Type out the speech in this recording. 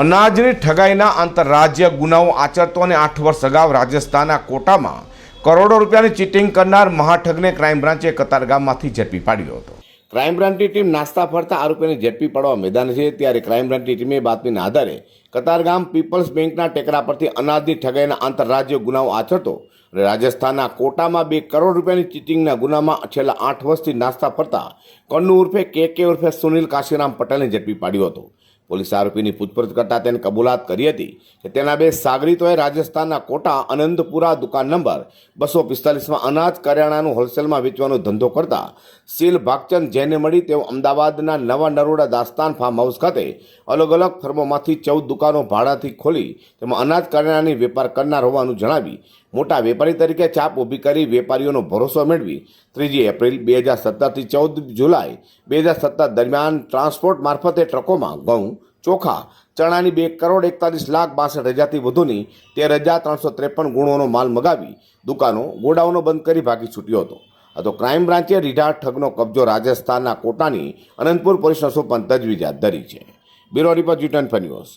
અનાજની ઠગાઈના આંતરરાજ્ય ગુનાઓ આચરતો અને આઠ વર્ષ અગાઉ રાજસ્થાનના કોટામાં કરોડો રૂપિયાની ચીટિંગ કરનાર મહાઠગને ક્રાઇમ બ્રાન્ચે કતારગામમાંથી ઝડપી પાડ્યો હતો. ક્રાઇમ બ્રાન્ચની ટીમ નાસ્તા ફરતા આરોપીને ઝડપી પાડવા મેદાન છે. ત્યારે ક્રાઇમ બ્રાન્ચની ટીમે બાતમીના આધારે કતારગામ પીપલ્સ બેંકના ટેકરા પરથી અનાજની ઠગાઈના આંતરરાજ્ય ગુનાઓ આચરતો અને રાજસ્થાનના કોટામાં બે કરોડ રૂપિયાની ચીટિંગના ગુનામાં છેલ્લા આઠ વર્ષથી નાસ્તા ફરતા કન્નુ ઉર્ફે કે કે ઉર્ફે સુનિલ કાશીરામ પટેલને ઝડપી પાડ્યો હતો. પોલીસ આરોપીની પૂછપરછ કરતા તેને કબૂલાત કરી હતી કે તેના બે સાગરીતોએ રાજસ્થાનના કોટા અનંતપુરા દુકાન નંબર બસો પિસ્તાલીસમાં અનાજ કરિયાણાનું હોલસેલમાં વેચવાનો ધંધો કરતા સીલ ભાગચંદ જેને મળી તેઓ અમદાવાદના નવા નરોડા દાસ્તાન ફાર્મ હાઉસ ખાતે અલગ અલગ ફર્મોમાંથી ચૌદ દુકાનો ભાડાથી ખોલી તેમાં અનાજ કરિયાણાની વેપાર કરનાર હોવાનું જણાવી મોટા વેપારી તરીકે ચાપ ઊભી કરી વેપારીઓનો ભરોસો મેળવી ત્રીજી એપ્રિલ બે હજાર સત્તરથી ચૌદ જુલાઈ બે હજાર સત્તર દરમિયાન ટ્રાન્સપોર્ટ મારફતે ટ્રકોમાં ઘઉં, ચોખા, ચણાની બે કરોડ એકતાલીસ લાખ બાસઠ હજારથી વધુની તેર હજાર ત્રણસો ત્રેપન ગુણોનો માલ મગાવી દુકાનો, ગોડાઉનો બંધ કરી ભાગી છૂટ્યો હતો. આ તો ક્રાઇમ બ્રાન્ચે રીઢા ઠગનો કબજો રાજસ્થાનના કોટાની અનંતપુર પોલીસનો સોપન તજવીજ હાથ ધરી છે. Bureau report U turn news.